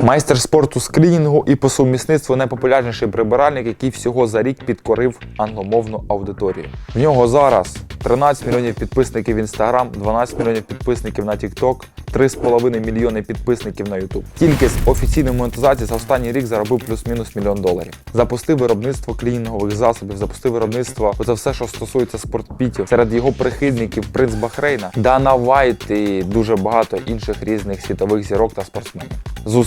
Майстер спорту з клінінгу і по сумісництву найпопулярніший прибиральник, який всього за рік підкорив англомовну аудиторію. В нього зараз 13 мільйонів підписників в Instagram, 12 мільйонів підписників на TikTok, 3,5 мільйони підписників на YouTube. Тільки з офіційної монетизації за останній рік заробив плюс-мінус мільйон доларів. Запустив виробництво клінінгових засобів, запустив виробництво за все, що стосується спортпітів. Серед його прихильників принц Бахрейна, Дана Вайт і дуже багато інших різних світових зірок та спортсменів.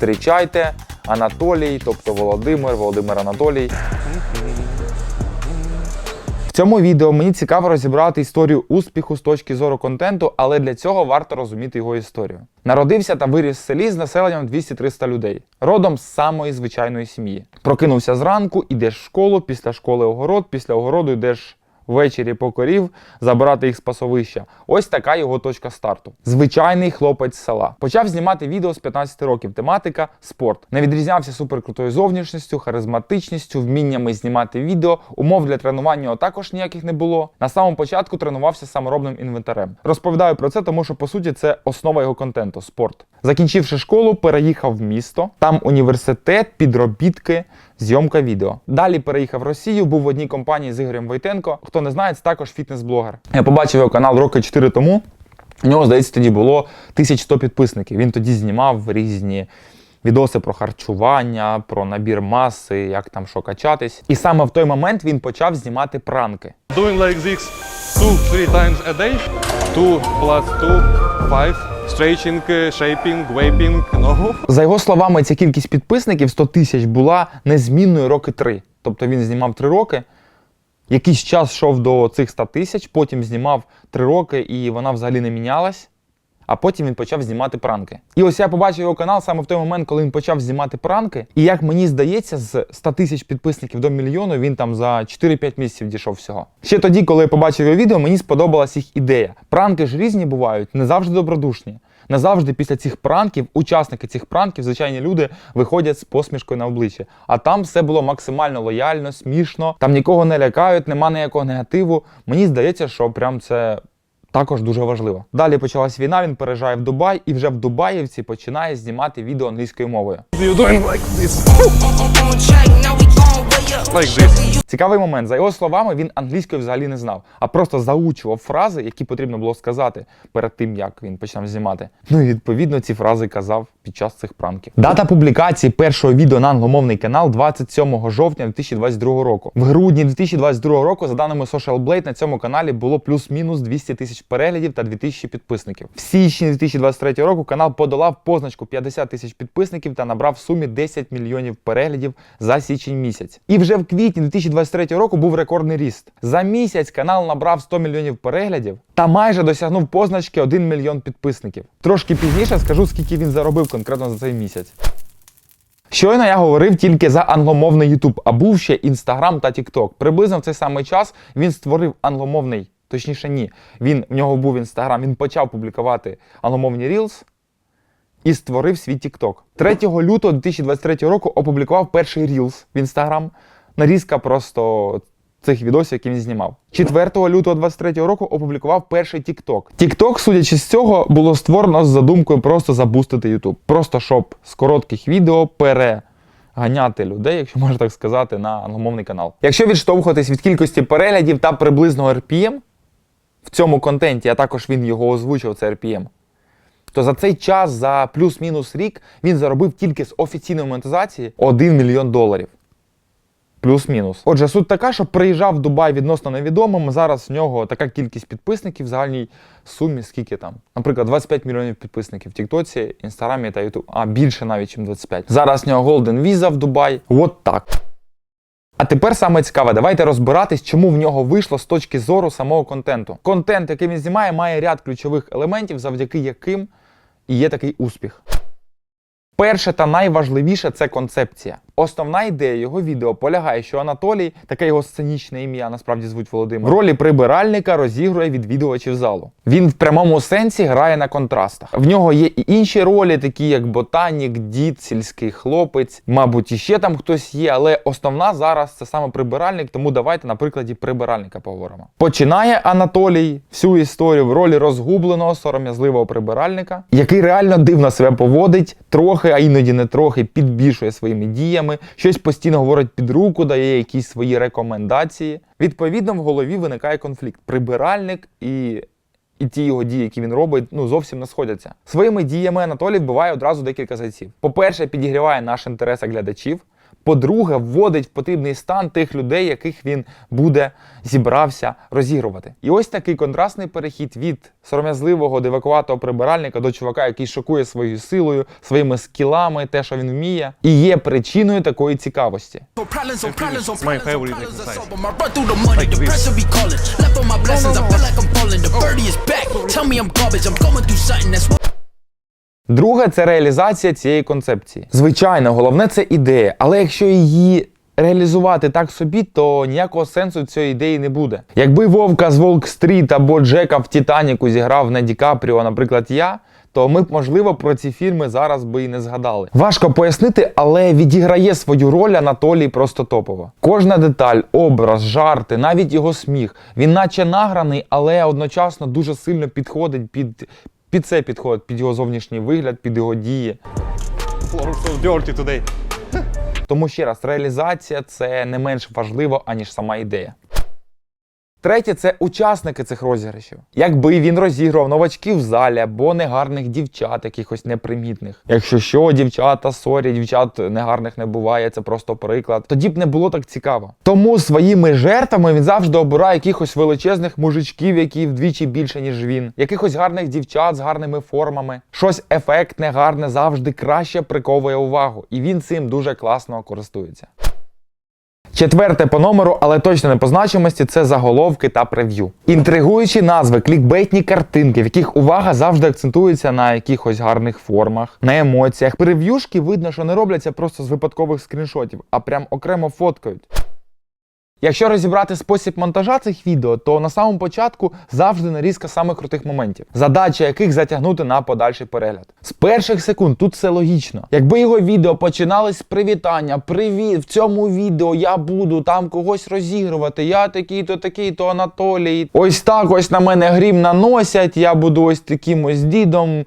Зустрічайте Анатолій, тобто Володимир, Володимир Анатолій. В цьому відео мені цікаво розібрати історію успіху з точки зору контенту, але для цього варто розуміти його історію. Народився та виріс в селі з населенням 200-300 людей, родом з самої звичайної сім'ї. Прокинувся зранку, ідеш в школу, після школи огород, після огороду йдеш ввечері по корів, забирати їх з пасовища. Ось така його точка старту. Звичайний хлопець села. Почав знімати відео з 15 років. Тематика спорт. Не відрізнявся суперкрутою зовнішністю, харизматичністю, вміннями знімати відео. Умов для тренування також ніяких не було. На самому початку тренувався саморобним інвентарем. Розповідаю про це, тому що по суті це основа його контенту спорт. Закінчивши школу, переїхав в місто. Там університет, підробітки, зйомка відео. Далі переїхав в Росію, був в одній компанії з Ігорем Войтенко. Хто не знає, це також фітнес-блогер. Я побачив його канал роки 4 тому. У нього, здається, тоді було 1100 підписників. Він тоді знімав різні відоси про харчування, про набір маси, як там що качатись. І саме в той момент він почав знімати пранки. Doing like this two, three times a day. Two plus two, five. Stretching, шейпінг, вейпінг, ногу. За його словами, ця кількість підписників 100 тисяч була незмінною роки три. Тобто він знімав три роки. Якийсь час йшов до цих 100 тисяч, потім знімав три роки, і вона взагалі не мінялась. А потім він почав знімати пранки. І ось я побачив його канал саме в той момент, коли він почав знімати пранки. І як мені здається, з 100 тисяч підписників до мільйону він там за 4-5 місяців дійшов всього. Ще тоді, коли я побачив його відео, мені сподобалась їх ідея. Пранки ж різні бувають, не завжди добродушні. Не завжди після цих пранків, учасники цих пранків, звичайні люди, виходять з посмішкою на обличчі. А там все було максимально лояльно, смішно, там нікого не лякають, нема ніякого негативу. Мені здається, що прям це також дуже важливо. Далі почалась війна, він переїжджає в Дубай і вже в Дубаївці починає знімати відео англійською мовою. Like. Цікавий момент. За його словами, він англійською взагалі не знав, а просто заучував фрази, які потрібно було сказати перед тим, як він почав знімати. Ну і відповідно ці фрази казав під час цих пранків. Дата публікації першого відео на англомовний канал 27 жовтня 2022 року. В грудні 2022 року, за даними Social Blade, на цьому каналі було плюс-мінус 200 тисяч переглядів та 2000 підписників. В січні 2023 року канал подолав позначку 50 тисяч підписників та набрав в сумі 10 мільйонів переглядів за січень місяць. І вже в квітні 2023 року був рекордний ріст. За місяць канал набрав 100 мільйонів переглядів та майже досягнув позначки 1 мільйон підписників. Трошки пізніше скажу, скільки він заробив конкретно за цей місяць. Щойно я говорив тільки за англомовний YouTube, а був ще Instagram та TikTok. Приблизно в цей самий час він створив англомовний, точніше, ні. Він в нього був Instagram, він почав публікувати англомовні Reels і створив свій TikTok. 3 лютого 2023 року опублікував перший Reels в Instagram. Нарізка просто цих відосів, які він знімав. 4 лютого 2023 року опублікував перший TikTok. TikTok, судячи з цього, було створено з задумкою просто забустити YouTube. Просто щоб з коротких відео переганяти людей, якщо можна так сказати, на англомовний канал. Якщо відштовхуватись від кількості переглядів та приблизного RPM, в цьому контенті, а також він його озвучив, це RPM, то за цей час, за плюс-мінус рік, він заробив тільки з офіційної монетизації 1 мільйон доларів. Плюс-мінус. Отже, суть така, що приїжджав в Дубай відносно невідомим. Зараз в нього така кількість підписників в загальній сумі, скільки там. Наприклад, 25 мільйонів підписників в Тіктоці, Інстаграмі та Ютуб. А більше навіть, ніж 25. Зараз в нього Golden Visa в Дубай. От так. А тепер саме цікаве, давайте розбиратись, чому в нього вийшло з точки зору самого контенту. Контент, який він знімає, має ряд ключових елементів, завдяки яким і є такий успіх. Перше та найважливіше це концепція. Основна ідея його відео полягає, що Анатолій, таке його сценічне ім'я, насправді звуть Володимир, в ролі прибиральника розігрує відвідувачів залу. Він в прямому сенсі грає на контрастах. В нього є і інші ролі, такі як ботанік, дід, сільський хлопець, мабуть, іще там хтось є, але основна зараз це саме прибиральник, тому давайте на прикладі прибиральника поговоримо. Починає Анатолій всю історію в ролі розгубленого, сором'язливого прибиральника, який реально дивно себе поводить, трохи, а іноді не трохи, підбільшує своїми діями, щось постійно говорить під руку, дає якісь свої рекомендації. Відповідно, в голові виникає конфлікт. Прибиральник і. І ті його дії, які він робить, ну зовсім не сходяться. Своїми діями Анатолій вбиває одразу декілька зайців. По-перше, підігріває наш інтерес глядачів. По-друге, вводить в потрібний стан тих людей, яких він буде зібрався розігрувати. І ось такий контрастний перехід від сором'язливого дивакуватого прибиральника до чувака, який шокує своєю силою, своїми скілами, те, що він вміє, і є причиною такої цікавості. Друге це реалізація цієї концепції. Звичайно, головне це ідея, але якщо її реалізувати так собі, то ніякого сенсу цієї ідеї не буде. Якби Вовка з Волк-стріт або Джека в Титаніку зіграв на Ді Капріо, наприклад, я. То ми б, можливо, про ці фільми зараз би і не згадали. Важко пояснити, але відіграє свою роль Анатолій просто топово. Кожна деталь, образ, жарти, навіть його сміх. Він наче награний, але одночасно дуже сильно підходить під, під це підходить, під його зовнішній вигляд, під його дії. So dirty today. Тому ще раз, реалізація це не менш важливо, аніж сама ідея. Третє це учасники цих розіграшів. Якби він розігрував новачків в залі або негарних дівчат, якихось непримітних. Якщо що, дівчата, сорі, дівчат негарних не буває, це просто приклад. Тоді б не було так цікаво. Тому своїми жертвами він завжди обирає якихось величезних мужичків, які вдвічі більше, ніж він, якихось гарних дівчат з гарними формами. Щось ефектне, гарне завжди краще приковує увагу, і він цим дуже класно користується. Четверте по номеру, але точно не по значимості, це заголовки та прев'ю. Інтригуючі назви, клікбейтні картинки, в яких увага завжди акцентується на якихось гарних формах, на емоціях. Прев'юшки видно, що не робляться просто з випадкових скріншотів, а прям окремо фоткають. Якщо розібрати спосіб монтажа цих відео, то на самому початку завжди нарізка самих крутих моментів, задача яких затягнути на подальший перегляд. З перших секунд тут все логічно. Якби його відео починались з привітання, привіт, в цьому відео я буду там когось розігрувати. Я такий-то, такий-то Анатолій. Ось так ось на мене грім наносять, я буду ось таким ось дідом.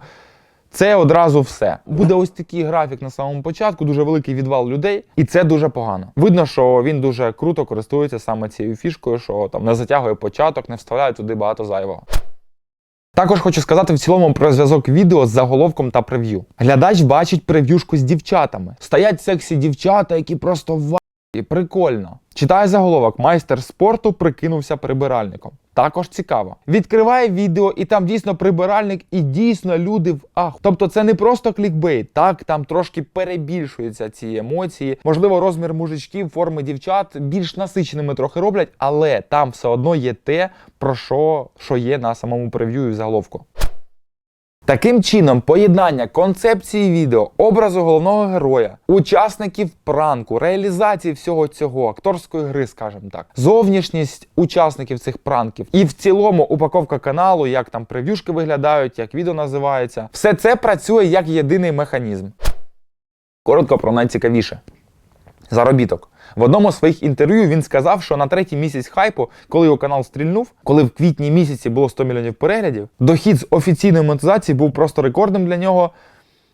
Це одразу все. Буде ось такий графік на самому початку, дуже великий відвал людей, і це дуже погано. Видно, що він дуже круто користується саме цією фішкою, що там не затягує початок, не вставляє туди багато зайвого. Також хочу сказати в цілому про зв'язок відео з заголовком та прев'ю. Глядач бачить прев'юшку з дівчатами. Стоять сексі дівчата, які просто в і прикольно. Читає заголовок майстер спорту прикинувся прибиральником. Також цікаво. Відкриває відео, і там дійсно прибиральник, і дійсно люди в аху. Тобто це не просто клікбейт, так там трошки перебільшуються ці емоції. Можливо, розмір мужичків, форми дівчат більш насиченими трохи роблять, але там все одно є те, про що, що є на самому прев'ю і в заголовку. Таким чином, поєднання концепції відео, образу головного героя, учасників пранку, реалізації всього цього, акторської гри, скажімо так, зовнішність учасників цих пранків, і в цілому упаковка каналу, як там прев'юшки виглядають, як відео називається, все це працює як єдиний механізм. Коротко про найцікавіше. Заробіток. В одному з своїх інтерв'ю він сказав, що на третій місяць хайпу, коли його канал стрільнув, коли в квітні місяці було 100 мільйонів переглядів, дохід з офіційної монетизації був просто рекордним для нього.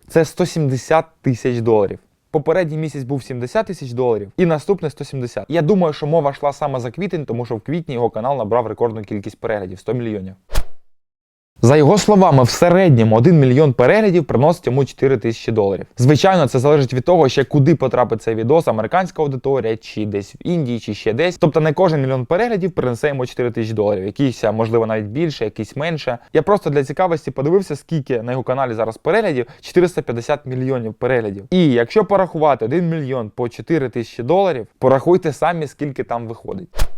Це 170 тисяч доларів. Попередній місяць був 70 тисяч доларів, і наступний 170. Я думаю, що мова йшла саме за квітень, тому що в квітні його канал набрав рекордну кількість переглядів 100 мільйонів. За його словами, в середньому 1 мільйон переглядів приносить йому 4 тисячі доларів. Звичайно, це залежить від того, ще куди потрапить цей відос, американська аудиторія, чи десь в Індії, чи ще десь. Тобто не кожен мільйон переглядів принесе йому 4 тисячі доларів. Якісь, можливо, навіть більше, якісь менше. Я просто для цікавості подивився, скільки на його каналі зараз переглядів 450 мільйонів переглядів. І якщо порахувати 1 мільйон по 4 тисячі доларів, порахуйте самі, скільки там виходить.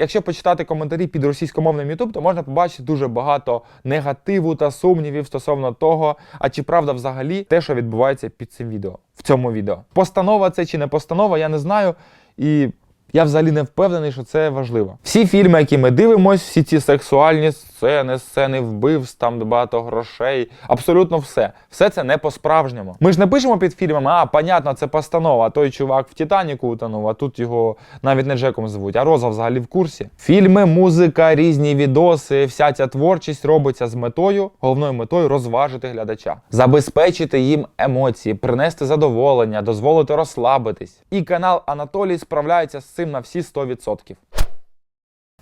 Якщо почитати коментарі під російськомовним YouTube, то можна побачити дуже багато негативу та сумнівів стосовно того, а чи правда взагалі те, що відбувається під цим відео, в цьому відео. Постанова це чи не постанова, я не знаю. І я взагалі не впевнений, що це важливо. Всі фільми, які ми дивимося, всі ці сексуальні сцени, сцени вбивств, там багато грошей, абсолютно все. Все це не по-справжньому. Ми ж не пишемо під фільмами, а понятно, це постанова. Той чувак в Титаніку утонув, а тут його навіть не Джеком звуть, а Роза взагалі в курсі. Фільми, музика, різні відоси, вся ця творчість робиться з метою, головною метою розважити глядача, забезпечити їм емоції, принести задоволення, дозволити розслабитись. І канал Анатолій справляється з цим на всі 100%.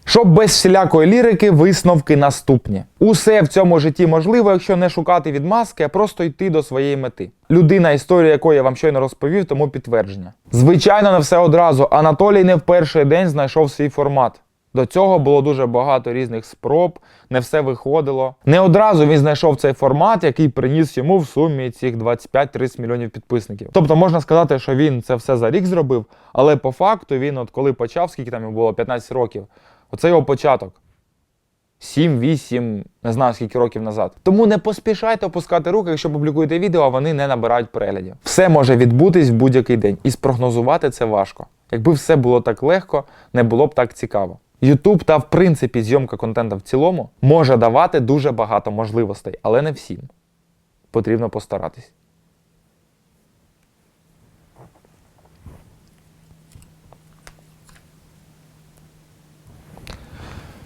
Щоб без всілякої лірики, висновки наступні. Усе в цьому житті можливо, якщо не шукати відмазки, а просто йти до своєї мети. Людина, історія якої я вам щойно розповів, тому підтвердження. Звичайно, не все одразу. Анатолій не в перший день знайшов свій формат. До цього було дуже багато різних спроб, не все виходило. Не одразу він знайшов цей формат, який приніс йому в сумі цих 25-30 мільйонів підписників. Тобто можна сказати, що він це все за рік зробив, але по факту він, от коли почав, скільки там було 15 років, оце його початок. 7-8, не знаю скільки років назад. Тому не поспішайте опускати руки, якщо публікуєте відео, а вони не набирають переглядів. Все може відбутись в будь-який день, і спрогнозувати це важко. Якби все було так легко, не було б так цікаво. YouTube та в принципі зйомка контенту в цілому може давати дуже багато можливостей, але не всім. Потрібно постаратись.